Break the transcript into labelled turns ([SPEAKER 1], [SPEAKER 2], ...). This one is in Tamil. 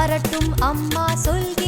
[SPEAKER 1] வரட்டும் அம்மா சொல்